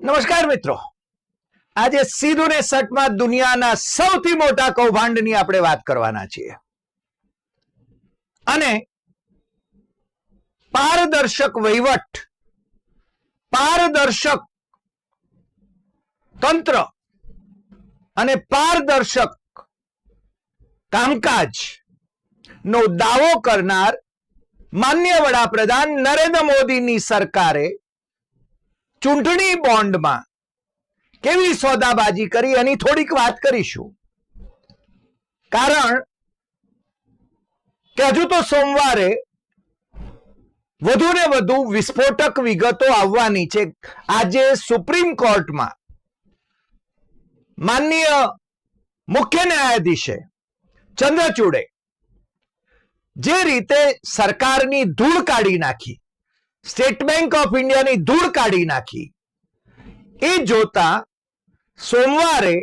નમસ્કાર મિત્રો. આજે સીધું ને સટમાં દુનિયાના સૌથી મોટા કૌભાંડની આપણે વાત કરવાના છીએ. અને પારદર્શક વહીવટ, પારદર્શક તંત્ર અને પારદર્શક કામકાજ નો દાવો કરનાર માન્ય વડાપ્રધાન નરેન્દ્ર મોદીની સરકારે ચૂંટણી બોન્ડમાં કેવી સોદાબાજી કરી એની થોડીક વાત કરીશું. કારણ કે હજુ તો સોમવારે વધુ ને વધુ વિસ્ફોટક વિગતો આવવાની છે. આજે સુપ્રીમ કોર્ટમાં માનનીય મુખ્ય ન્યાયાધીશે ચંદ્રચૂડે જે રીતે સરકારની ધૂળ કાઢી નાખી સ્ટેટ બેંક ઓફ ઇન્ડિયાની ધૂળ કાઢી નાખી. એ જોતા સોમવારે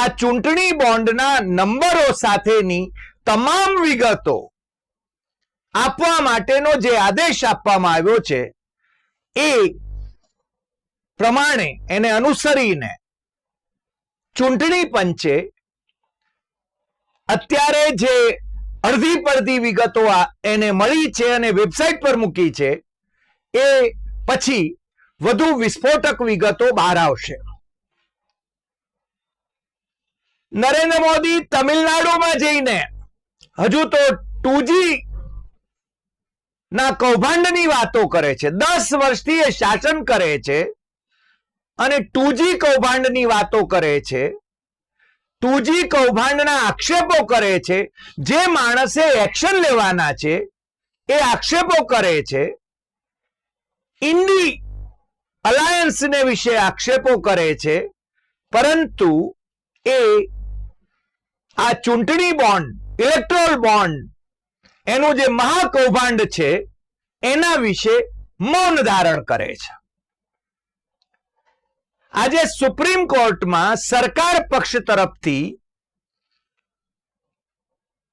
આ ચૂંટણી બોન્ડના નંબરો સાથેની તમામ વિગતો આપવા માટેનો જે આદેશ આપવામાં આવ્યો છે, એ પ્રમાણે એને અનુસરીને ચૂંટણી પંચે અત્યારે જે અડધી પડધી વિગતો એને મળી છે અને વેબસાઇટ પર મૂકી છે. એ પછી વધુ વિસ્ફોટક વિગતો બહાર આવશે. નરેન્દ્ર મોદી તમિલનાડુમાં જઈને હજુ તો ટુજી ના કૌભાંડની વાતો કરે છે. દસ વર્ષથી એ શાસન કરે છે અને ટુજી કૌભાંડની વાતો કરે છે. ટુજી કૌભાંડના આક્ષેપો કરે છે, જે માણસે એક્શન લેવાના છે, એ આક્ષેપો કરે છે. ઇન્ડી અલાયન્સને વિશે આક્ષેપો કરે છે, પરંતુ એ આ ચૂંટણી બોન્ડ, ઇલેક્ટ્રોલ બોન્ડ, એનું જે મહાકૌભાંડ છે, એના વિશે મૌન ધારણ કરે છે. આજે સુપ્રીમ કોર્ટમાં સરકાર પક્ષ તરફથી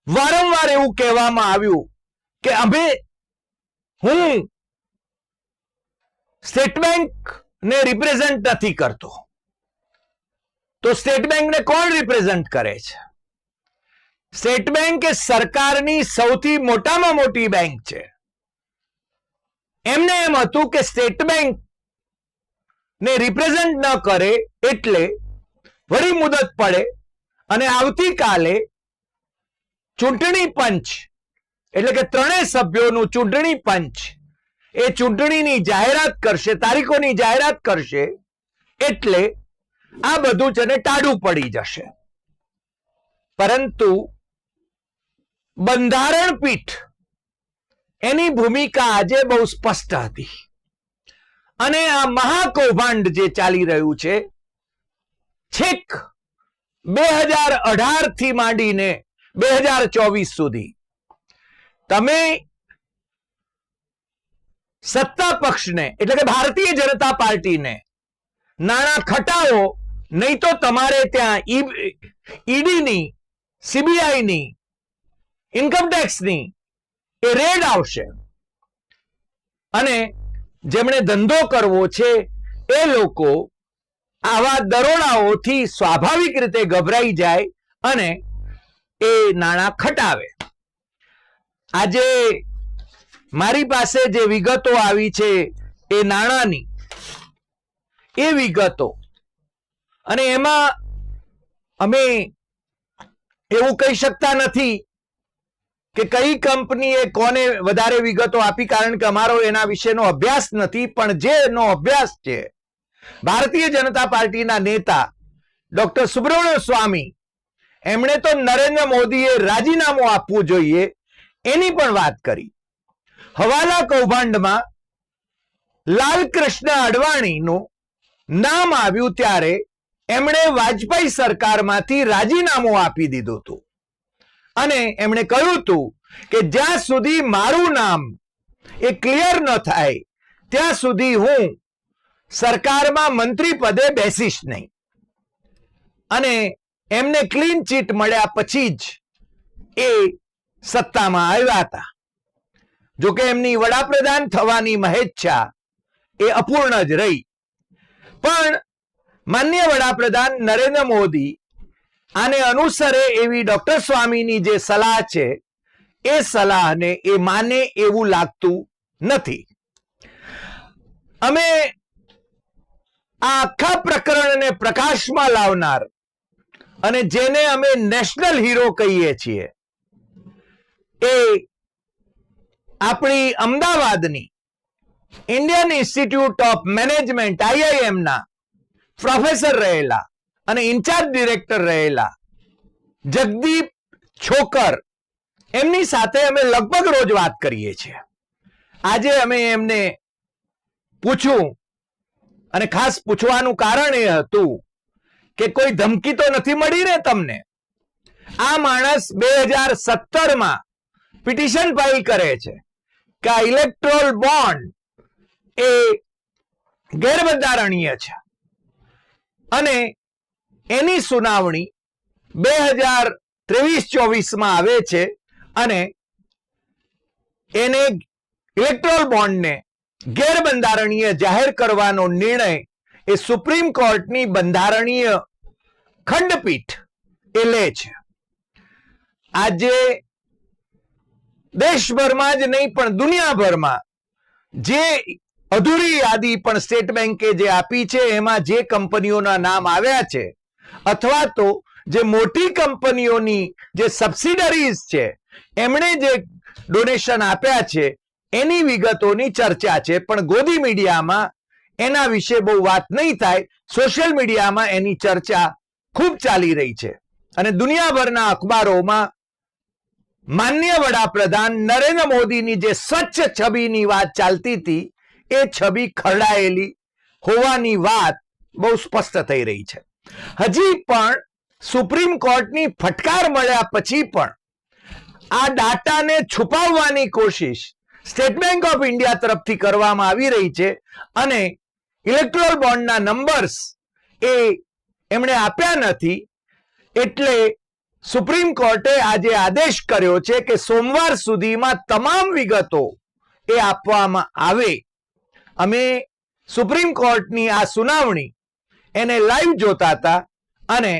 વારંવાર એવું કહેવામાં આવ્યું કે અમે હું સ્ટેટ બેંક ને રિપ્રેઝેન્ટ નથી કરતો. તો સ્ટેટ બેંકને કોણ રિપ્રેઝેન્ટ કરે છે? સ્ટેટ બેંક એ સરકારની સૌથી મોટામાં મોટી બેંક છે. એમને એમ હતું કે સ્ટેટ બેંક ને રિપ્રેઝેન્ટ ન કરે એટલે વળી મુદત પડે અને આવતીકાલે ચૂંટણી પંચ, એટલે કે ત્રણેય સભ્યોનું ચૂંટણી પંચ, એ ચૂંટણીની જાહેરાત કરશે, તારીખોની જાહેરાત કરશે, એટલે આ બધું છે ને ટાળું પડી જશે. પરંતુ બંધારણ પીઠ એની ભૂમિકા આજે બહુ સ્પષ્ટ હતી. અને આ મહાકૌભાંડ જે ચાલી રહ્યું છે, છેક બે હજાર અઢારથી માંડીને બે હજાર ચોવીસ સુધી. તમે સત્તા પક્ષને, એટલે કે ભારતીય જનતા પાર્ટીને નાણાં ખટાવો, નહીં તો તમારે ત્યાં ઈડીની, સીબીઆઈની ઇન્કમટેક્સની એ રેડ આવશે. અને જેમણે ધંધો કરવો છે, એ લોકો આવા દરોડાઓથી સ્વાભાવિક રીતે ગભરાઈ જાય અને એ નાણાં ખટાવે. આજે મારી પાસે જે વિગતો આવી છે, એ નાણાંની, એ વિગતો. અને એમાં અમે એવું કહી શકતા નથી કે કઈ કંપનીએ કોને વધારે વિગતો આપી? કારણ કે અમારો એના વિશેનો અભ્યાસ નથી, પણ જે એનો અભ્યાસ છે, ભારતીય જનતા પાર્ટીના નેતા ડોક્ટર સુબ્રમણ્ય સ્વામી, એમણે તો નરેન્દ્ર મોદીએ રાજીનામું આપવું જોઈએ, એની પણ વાત કરી. હવાલા કૌભાંડમાં લાલકૃષ્ણ અડવાણીનું નામ આવ્યું ત્યારે એમણે વાજપેયી સરકારમાંથી રાજીનામું આપી દીધું હતું. અને એમણે કહ્યું હતું કે જ્યાં સુધી મારું નામ એ ક્લિયર ન થાય, ત્યાં સુધી હું સરકારમાં મંત્રી પદે બેસીશ નહીં. અને એમને ક્લીન ચીટ મળ્યા પછી જ એ સત્તામાં આવ્યા હતા. જોકે એમની વડાપ્રધાન થવાની મહેચ્છા એ અપૂર્ણ જ રહી. પણ માન્ય વડાપ્રધાન નરેન્દ્ર મોદી આને અનુસરે એવી ડોક્ટર સ્વામીની જે સલાહ છે, એ સલાહને એ માને એવું લાગતું નથી. અમે આ આખા પ્રકરણને પ્રકાશમાં લાવનાર અને જેને અમે નેશનલ હીરો કહીએ છીએ, એ આપણી અમદાવાદની Indian Institute of Management IIM ના પ્રોફેસર રહેલા અને ઇન્ચાર્જ ડિરેક્ટર રહેલા જગદીપ છોકર, એમની સાથે અમે લગભગ રોજ વાત કરીએ છીએ. આજે અમે એમને પૂછ્યું અને ખાસ પૂછવાનું કારણ એ હતું કે કોઈ ધમકી તો નથી મળી ને તમને? આ માણસ બે હજાર સત્તરમાં પિટિશન ફાઇલ કરે છે કે આ ઇલેક્ટ્રોલ બોન્ડ એ ગેરબંધારણીય છે. અને એની સુનાવણી બે હજાર ત્રેવીસ ચોવીસમાં આવે છે અને એને ઇલેક્ટ્રોલ બોન્ડને ગેરબંધારણીય જાહેર કરવાનો નિર્ણય એ સુપ્રીમ કોર્ટની બંધારણીય ખંડપીઠ એ લે છે. આજે દેશભરમાં જ નહીં, પણ દુનિયાભરમાં જે અધૂરી યાદી પણ સ્ટેટ બેંકે જે આપી છે, એમાં જે કંપનીઓના નામ આવ્યા છે અથવા તો જે મોટી કંપનીઓની જે સબસિડરીઝ છે, એમણે જે ડોનેશન આપ્યા છે, એની વિગતોની ચર્ચા છે. પણ ગોદી મીડિયામાં એના વિશે બહુ વાત નહીં થાય. સોશિયલ મીડિયામાં એની ચર્ચા ખૂબ ચાલી રહી છે. અને દુનિયાભરના અખબારોમાં માન્ય વડાપ્રધાન નરેન્દ્ર મોદીની જે સ્વચ્છ છબીની વાત ચાલતી હતી, એ છબી ખરડાયેલી હોવાની વાત બહુ સ્પષ્ટ થઈ રહી છે. હજી પણ સુપ્રીમ કોર્ટની ફટકાર મળ્યા પછી પણ આ ડાટાને છુપાવવાની કોશિશ સ્ટેટ બેંક ઓફ ઇન્ડિયા તરફથી કરવામાં આવી રહી છે અને ઇલેક્ટ્રોલ બોન્ડના નંબર્સ એ એમણે આપ્યા નથી એટલે સુપ્રીમ કોર્ટે આજે આદેશ કર્યો છે કે સોમવાર સુધીમાં તમામ વિગતો એ આપવામાં આવે. અમે સુપ્રીમ કોર્ટની આ સુનાવણી એને લાઈવ જોતા હતા અને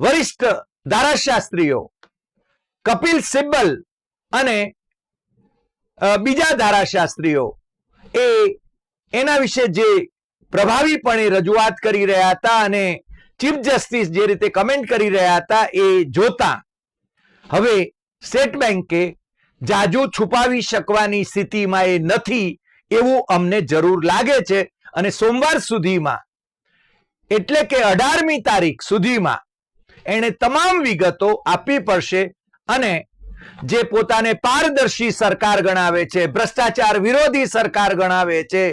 વરિષ્ઠ ધારાશાસ્ત્રીઓ કપિલ સિબ્બલ અને બીજા ધારાશાસ્ત્રીઓ એ એના વિશે જે પ્રભાવીપણે રજૂઆત કરી રહ્યા હતા અને ચીફ જસ્ટિસ જે રીતે કમેન્ટ કરી રહ્યા હતા એ જોતા હવે સ્ટેટ બેંકે જાજુ છુપાવી શકવાની સ્થિતિમાં એ નથી એવું અમને જરૂર લાગે છે. અને સોમવાર સુધીમાં, એટલે કે અઢારમી તારીખ સુધીમાં, એણે તમામ વિગતો આપવી પડશે અને જે પોતાને પારદર્શી સરકાર ગણાવે છે, ભ્રષ્ટાચાર વિરોધી સરકાર ગણાવે છે,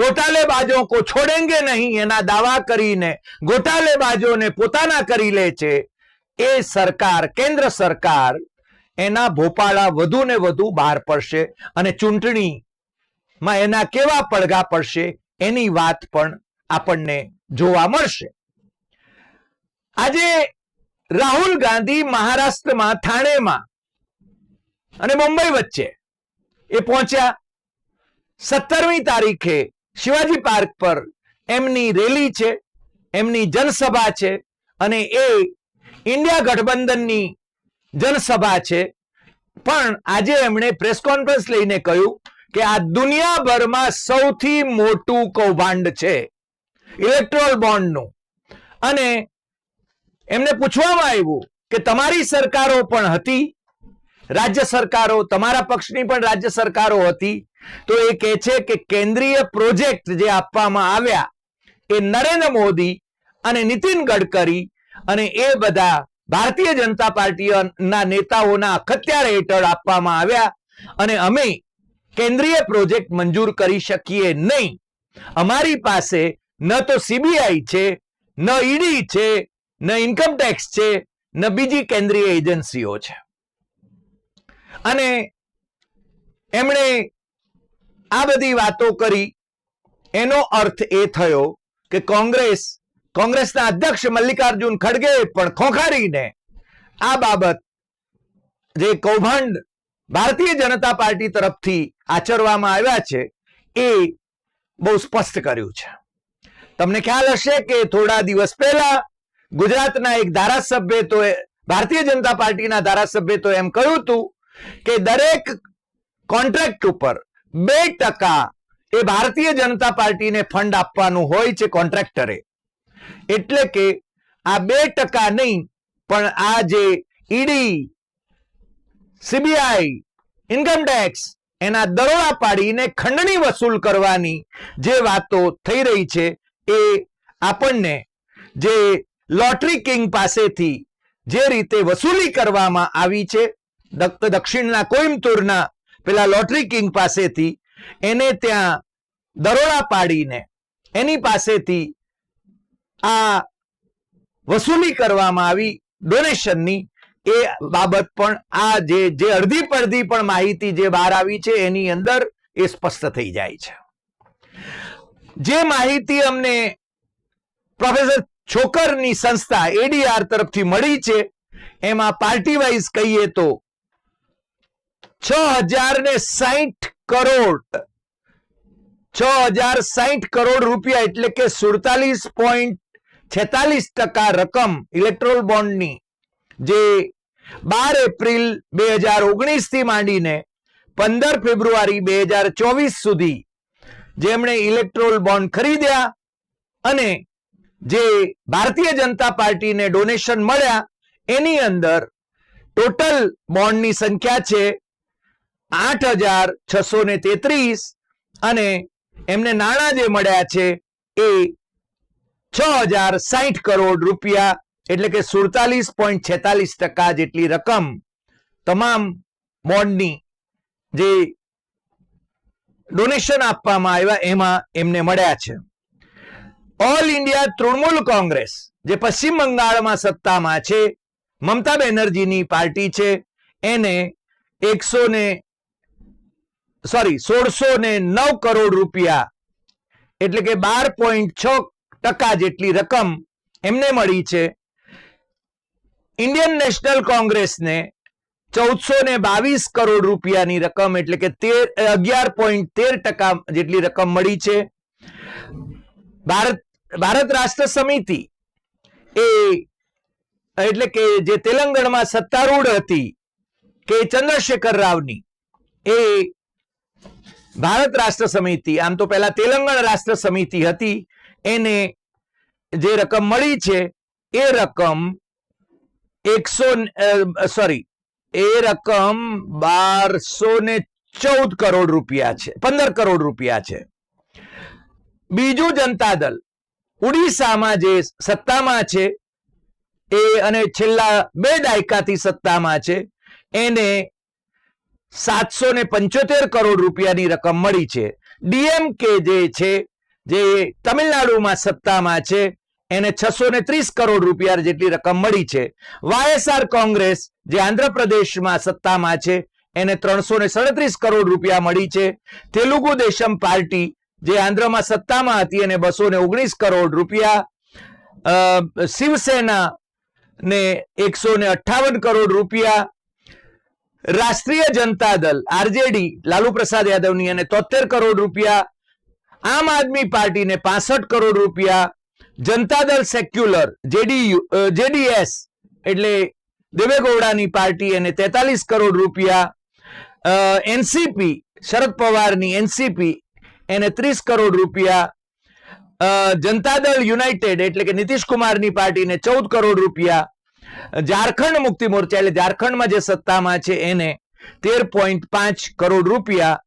ગોટાલેબાજો કો છોડેંગે નહીં, એના દાવા કરીને ગોટાલેબાજોને પોતાના કરી લે છે, એ સરકાર, કેન્દ્ર સરકાર, એના ભોપાળા વધુ ને વધુ બહાર પડશે અને ચૂંટણીમાં એના કેવા પડઘા પડશે એની વાત પણ આપણને જોવા મળશે. આજે રાહુલ ગાંધી મહારાષ્ટ્રમાં થાણેમાં અને મુંબઈ વચ્ચે એ પહોંચ્યા. સત્તરમી તારીખે શિવાજી પાર્ક પર એમની રેલી છે, એમની જનસભા છે અને એ ઇન્ડિયા ગઠબંધનની જનસભા છે. પણ આજે એમણે પ્રેસ કોન્ફરન્સ લઈને કહ્યું કે આ દુનિયાભરમાં સૌથી મોટું કૌભાંડ છે ઇલેક્ટ્રોલ બોન્ડનું અને એમને પૂછવામાં આવ્યું કે તમારી સરકારો પણ હતી? રાજ્ય સરકારો, તમારા પક્ષની પણ રાજ્ય સરકારો હતી? તો એ કહે છે કે કેન્દ્રીય પ્રોજેક્ટ જે આપવામાં આવ્યા એ નરેન્દ્ર મોદી અને નીતિન ગડકરી અને એ બધા ભારતીય જનતા પાર્ટીના નેતાઓના અખત્યાર હેઠળ આપવામાં આવ્યા. અને અમે કેન્દ્રીય પ્રોજેક્ટ મંજૂર કરી શકીએ નહીં. અમારી પાસે ન તો સીબીઆઈ છે, ન ઈડી છે, ન ઇન્કમ ટેક્સ છે, ન બીજી કેન્દ્રીય એજન્સીઓ છે. અને એમણે આ બધી વાતો કરી. એનો અર્થ એ થયો કે કોંગ્રેસ, કોંગ્રેસના અધ્યક્ષ મલ્લિકાર્જુન ખડગે પણ ખોખારીને આ બાબત જે કૌભાંડ ભારતીય જનતા પાર્ટી તરફથી આચરવામાં આવ્યા છે એ બહુ સ્પષ્ટ કર્યું છે. તમને ખ્યાલ હશે કે થોડા દિવસ પહેલા ગુજરાતના એક ધારાસભ્ય તો ભારતીય જનતા પાર્ટીના ધારાસભ્ય તો એમ કહ્યું હતું કે દરેક કોન્ટ્રાક્ટ ઉપર બે ટકા એ ભારતીય જનતા પાર્ટીને ફંડ આપવાનું હોય છે કોન્ટ્રાક્ટરે. એટલે કે આ બે ટકા નહીં, પણ આ જે ઈડી, સીબીઆઈ, ઇન્કમ ટેક્સ એના દરોડા પાડીને ખંડણી વસૂલ કરવાની જે વાતો થઈ રહી છે એ આપણને જે લોટરી કિંગ પાસેથી જે રીતે વસૂલી કરવામાં આવી છે, દક- દક્ષિણના કોઈમ્બતુરના પેલા લોટરી કિંગ પાસેથી, એને ત્યાં દરોડા પાડીને એની પાસેથી આ વસૂલી કરવામાં આવી ડોનેશનની એ બાબત પણ આ જે જે અડધી પડધી પણ માહિતી જે બહાર આવી છે, એની અંદર એ સ્પષ્ટ થઈ જાય છે. જે માહિતી અમને પ્રોફેસર છોકરની સંસ્થા એડીઆર તરફથી મળી છે, એમાં પાર્ટી વાઇઝ કહીએ તો છ હજાર ને સાહીઠ કરોડ, છ હજાર સાહીઠ કરોડ રૂપિયા એટલે કે સુડતાલીસ પોઈન્ટ છેતાલીસ ટકા રકમ ઇલેક્ટ્રોલ બોન્ડની જે બાર એપ્રિલ બે હજાર ઓગણીસથી માંડીને પંદર ફેબ્રુઆરી બે હજાર ચોવીસ સુધી જેમણે ઇલેક્ટ્રોલ બોન્ડ ખરીદ્યા અને જે ભારતીય જનતા પાર્ટીને ડોનેશન મળ્યા, એની અંદર ટોટલ બોન્ડની સંખ્યા છે આઠ હજાર છસો ને તેત્રીસ અને એમને નાણાં જે મળ્યા છે એ છ હજાર સાહીઠ કરોડ રૂપિયા એટલે કે સુડતાલીસ પોઈન્ટ છેતાલીસ ટકા જેટલી રકમ તમામ બોન્ડની જે ડોનેશન આપવામાં આવ્યા એમાં એમને મળ્યા છે. ઓલ ઇન્ડિયા તૃણમૂલ કોંગ્રેસ, જે પશ્ચિમ બંગાળમાં સત્તામાં છે, મમતા બેનર્જીની પાર્ટી છે, એને એકસો ને સોરી સોળસો ને નવ કરોડ રૂપિયા, એટલે કે બાર પોઈન્ટ છ ટકા જેટલી રકમ એમને મળી છે. ઇન્ડિયન નેશનલ કોંગ્રેસને ચૌદસો ને બાવીસ કરોડ રૂપિયાની રકમ, એટલે કે તેર અગિયાર પોઈન્ટ તેર ટકા જેટલી રકમ મળી છે. ભારત ભારત રાષ્ટ્ર સમિતિ એ, એટલે કે જે તેલંગણમાં સત્તારૂઢ હતી, કે ચંદ્રશેખર રાવની, એ ભારત રાષ્ટ્ર સમિતિ, આમ તો પહેલા તેલંગણ રાષ્ટ્ર સમિતિ હતી, એને જે રકમ મળી છે, એ રકમ એકસો સોરી એ રકમ બારસો ને ચૌદ કરોડ રૂપિયા છે. પંદર કરોડ રૂપિયા છે. બીજું જનતા દળ ઉડીસામાં જે સત્તામાં છે, એ અને છેલ્લા બે દાયકાથી સત્તામાં છે, એને સાતસો ને પંચોતેર કરોડ રૂપિયાની રકમ મળી છે. ડીએમકે જે છે, જે તમિલનાડુમાં સત્તામાં છે એને છસો ને ત્રીસ કરોડ રૂપિયા જેટલી રકમ મળી છે. વાયએસઆર કોંગ્રેસ, જે આંધ્રપ્રદેશમાં સત્તામાં છે, એને ત્રણસો ને સાડત્રીસ કરોડ રૂપિયા મળી છે. તેલુગુ દેશમ પાર્ટી, જે આંધ્રમાં સત્તામાં હતી, એને બસો ને ઓગણીસ કરોડ રૂપિયા. શિવસેના ને એકસો ને અઠ્ઠાવન કરોડ રૂપિયા. રાષ્ટ્રીય જનતા દળ આરજેડી, લાલુ પ્રસાદ યાદવની અને તોતેર કરોડ રૂપિયા. આમ આદમી પાર્ટીને પાસઠ કરોડ રૂપિયા. જનતા દળ સેક્યુલર જેડીયુ જેડીએસ, એટલે દેવેગૌડાની પાર્ટી એને તેતાલીસ કરોડ રૂપિયા એનસીપી, શરદ પવારની એનસીપી એને ત્રીસ કરોડ રૂપિયા જનતા દળ યુનાઇટેડ એટલે કે નીતિશકુમારની પાર્ટીને ચૌદ કરોડ રૂપિયા, ઝારખંડ મુક્તિ મોરચા એટલે ઝારખંડમાં જે સત્તામાં છે એને તેર પોઈન્ટ પાંચ કરોડ રૂપિયા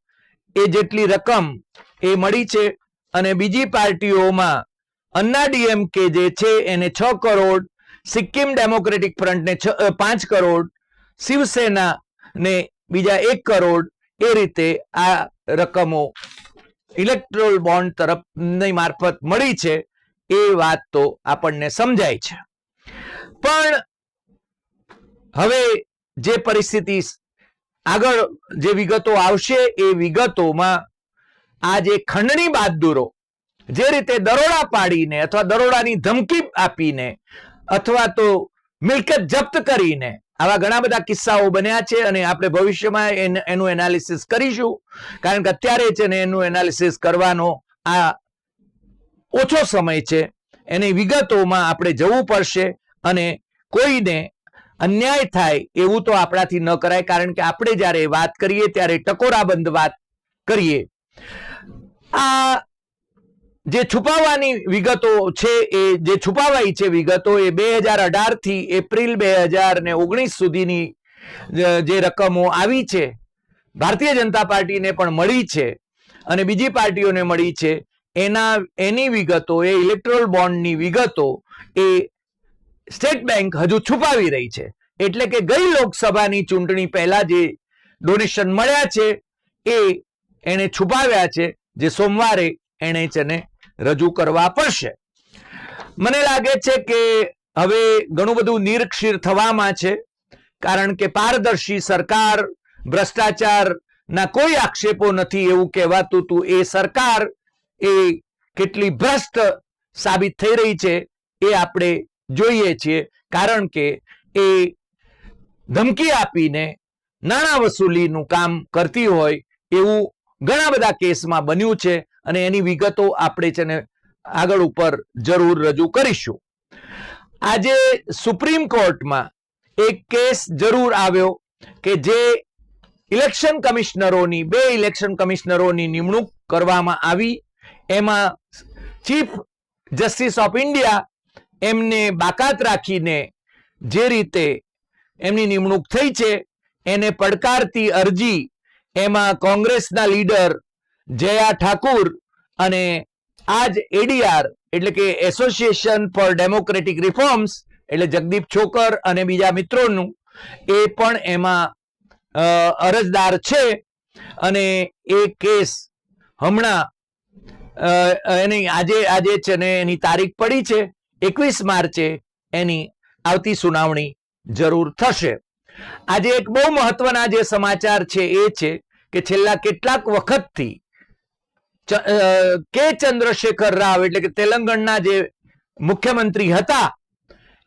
એ જેટલી રકમ એ મળી છે અને બીજી પાર્ટીઓમાં અન્ના ડીએમકે જે છે એને છ કરોડ, સિક્કિમ ડેમોક્રેટિક ફ્રન્ટને છ પાંચ કરોડ, શિવસેના ને બીજા એક કરોડ એ રીતે આ રકમો ઇલેક્ટ્રોલ બોન્ડ તરફની મારફત મળી છે એ વાત તો આપણને સમજાય છે. પણ હવે જે પરિસ્થિતિ આગળ જે વિગતો આવશે એ વિગતોમાં આ જે ખંડણી બહાદુરો જે રીતે દરોડા પાડીને અથવા દરોડાની ધમકી આપીને અથવા તો મિલકત જપ્ત કરીને આવા ઘણા બધા કિસ્સાઓ બન્યા છે અને આપણે ભવિષ્યમાં એનું એનાલિસિસ કરીશું. કારણ કે અત્યારે છે ને એનું એનાલિસિસ કરવાનો આ ઓછો સમય છે. એની વિગતોમાં આપણે જવું પડશે અને કોઈને અન્યાય થાય એવું તો આપણાથી ન કરાય. કારણ કે આપણે જ્યારે વાત કરીએ ત્યારે ટકોરાબંધ વાત કરીએ. આ જે છુપાવવાની વિગતો છે એ, જે છુપાવાઈ છે વિગતો એ બે હજાર અઢારથી એપ્રિલ બે હજાર ને ઓગણીસ સુધીની જે રકમો આવી છે, ભારતીય જનતા પાર્ટીને પણ મળી છે અને બીજી પાર્ટીઓને મળી છે, એના, એની વિગતો એ ઇલેક્ટ્રોલ બોન્ડની વિગતો એ સ્ટેટ બેંક હજુ છુપાવી રહી છે. એટલે કે ગઈ લોકસભાની ચૂંટણી પહેલા જે ડોનેશન મળ્યા છે એ એણે છુપાવ્યા છે, જે સોમવારે એણે તેને રજૂ કરવા પડશે. મને લાગે છે કે હવે ઘણું બધું નિરક્ષીર થવામાં છે, કારણ કે પારદર્શી સરકાર, ભ્રષ્ટાચારના કોઈ આક્ષેપો નથી એવું કહેવાતું હતું એ સરકાર એ કેટલી ભ્રષ્ટ સાબિત થઈ રહી છે એ આપણે જોઈએ છીએ, કારણ કે એ ધમકી આપીને નાણાં વસૂલીનું કામ કરતી હોય એવું ઘણા બધા કેસમાં બન્યું છે. અને એની વિગતો આપણે છે ને આગળ ઉપર જરૂર રજૂ કરીશું. આજે સુપ્રીમ કોર્ટમાં એક કેસ જરૂર આવ્યો કે જે ઇલેક્શન કમિશનરોની, બે ઇલેક્શન કમિશનરોની નિમણૂક કરવામાં આવી. એમાં ચીફ જસ્ટિસ ઓફ ઇન્ડિયા એમને બાકાત રાખીને જે રીતે એમની નિમણૂક થઈ છે, એને પડકારતી અરજી એમાં કોંગ્રેસના લીડર જયા ઠાકુર અને આજ એડીઆર એટલે કે એસોસિએશન ફોર ડેમોક્રેટિક રિફોર્મ્સ એટલે જગદીપ છોકર અને બીજા મિત્રોનું, એ પણ એમાં અરજદાર છે અને એ કેસ હમણાં એની આજે આજે છે ને એની તારીખ પડી છે, એકવીસ માર્ચે એની આવતી સુનાવણી જરૂર થશે. આજે એક બહુ મહત્વના જે સમાચાર છે એ છે કે છેલ્લા કેટલાક વખતથી કે ચંદ્રશેખર રાવ એટલે કે તેલંગણના જે મુખ્યમંત્રી હતા,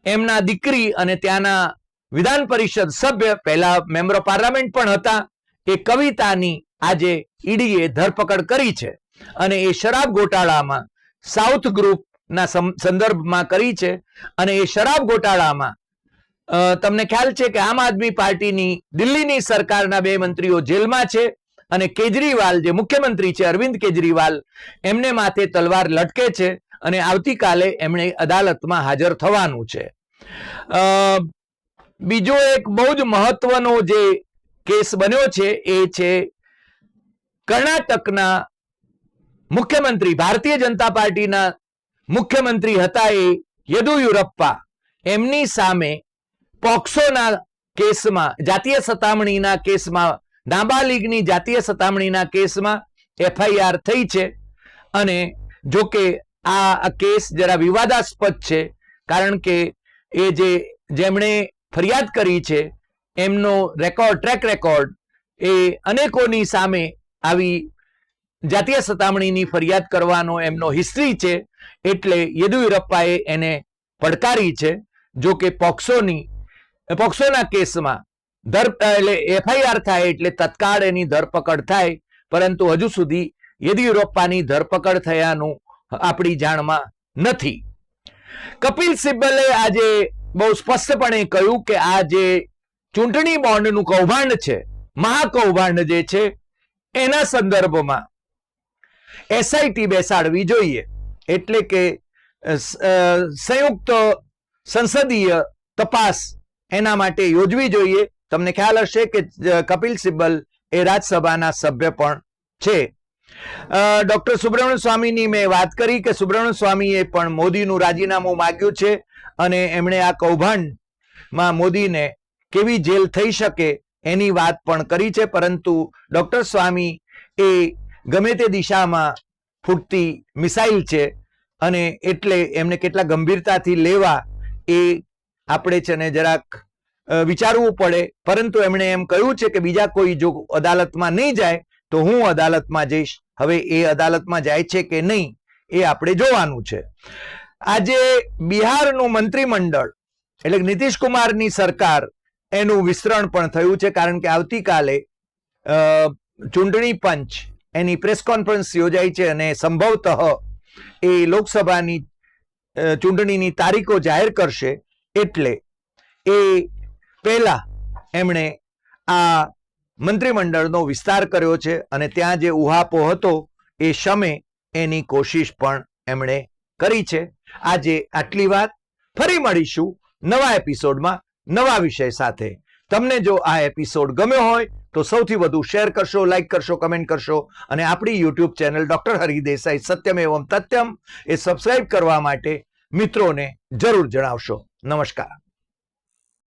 એમના દીકરી અને ત્યાંના વિધાન પરિષદ સભ્ય, પહેલા મેમ્બર ઓફ પાર્લામેન્ટ પણ હતા, એ કવિતાની આજે ઈડીએ ધરપકડ કરી છે અને એ શરાબ ગોટાળામાં સાઉથ ગ્રુપના સંદર્ભમાં કરી છે અને એ શરાબ ગોટાળામાં તમને ખ્યાલ છે કે આમ આદમી પાર્ટીની દિલ્હીની સરકારના બે મંત્રીઓ જેલમાં છે અને કેજરીવાલ જે મુખ્યમંત્રી છે, અરવિંદ કેજરીવાલ, એમને માથે તલવાર લટકે છે અને આવતીકાલે એમણે અદાલતમાં હાજર થવાનું છે. બીજો એક બહુ જ મહત્વનો જે કેસ બન્યો છે, એ છે કર્ણાટકના મુખ્યમંત્રી, ભારતીય જનતા પાર્ટીના મુખ્યમંત્રી હતા એ યદુયુરપ્પા એમની સામે પોક્સોના કેસમાં, જાતીય સતામણીના કેસમાં નાબાલિગની જાતીય સતામણીના કેસમાં એફઆઈઆર થઈ છે અને જો કે આ કેસ જરા વિવાદાસ્પદ છે કારણ કે એ જે જેમણે ફરિયાદ કરી છે એમનો રેકોર્ડ, ટ્રેક રેકોર્ડ એ અનેકોની સામે આવી જાતીય સતામણીની ફરિયાદ કરવાનો એમનો હિસ્ટ્રી છે એટલે યેદુયુરપ્પાએ એને પડકારી છે. જો કે પોક્સોની, પોક્સોના કેસમાં ધર એટલે એફઆઈઆર થાય એટલે તત્કાળ એની ધરપકડ થાય. પરંતુ હજુ સુધી યેદિયુરપ્પાની ધરપકડ થયાનું આપણી જાણમાં નથી. કપિલ સિબ્બલે આજે બહુ સ્પષ્ટપણે કહ્યું કે આ જે ચૂંટણી બોન્ડનું કૌભાંડ છે, મહાકૌભાંડ જે છે, એના સંદર્ભમાં એસઆઈટી બેસાડવી જોઈએ. એટલે કે સંયુક્ત સંસદીય તપાસ એના માટે યોજવી જોઈએ. તમને ખ્યાલ હશે કે કપિલ સિબ્બલ એ રાજ્યસભાના સભ્ય પણ છે. ડોક્ટર સુબ્રમણ્ય સ્વામીની મેં વાત કરી કે સુબ્રમણ્ય સ્વામીએ પણ મોદીનું રાજીનામું માગ્યું છે અને એમણે આ કૌભાંડમાં મોદીને કેવી જેલ થઈ શકે એની વાત પણ કરી છે, પરંતુ ડોક્ટર સ્વામી એ ગમે તે દિશામાં ફૂટતી મિસાઇલ છે અને એટલે એમને કેટલા ગંભીરતાથી લેવા એ આપણે છે ને જરાક વિચારવું પડે. પરંતુ એમણે એમ કહ્યું છે કે બીજા કોઈ જો અદાલતમાં નહીં જાય, તો હું અદાલતમાં જઈશ. હવે એ અદાલતમાં જાય છે કે નહીં, એ આપણે જોવાનું છે. આજે બિહારનું મંત્રીમંડળ, એટલે નીતિશ કુમારની સરકાર, એનું વિસ્તરણ પણ થયું છે. કારણ કે આવતીકાલે ચૂંટણી પંચ, એની પ્રેસ કોન્ફરન્સ યોજાઈ છે અને સંભવતઃ એ લોકસભાની ચૂંટણીની તારીખો જાહેર કરશે. એટલે એ પહેલા એમણે આ મંત્રીમંડળનો વિસ્તાર કર્યો છે અને ત્યાં જે ઉહાપો હતો, એ શમે એની કોશિશ પણ એમણે કરી છે. આજે આટલી વાત. ફરી મળીશું નવા એપિસોડમાં નવા વિષય સાથે. તમને જો આ એપિસોડ ગમ્યો હોય, તો સૌથી વધુ શેર કરશો લાઇક કરશો, કમેન્ટ કરશો અને આપણી YouTube channel doctor Hari Desai Satyam Evam Tathyam એ સબસ્ક્રાઇબ કરવા માટે મિત્રોને જરૂર જણાવશો. નમસ્કાર.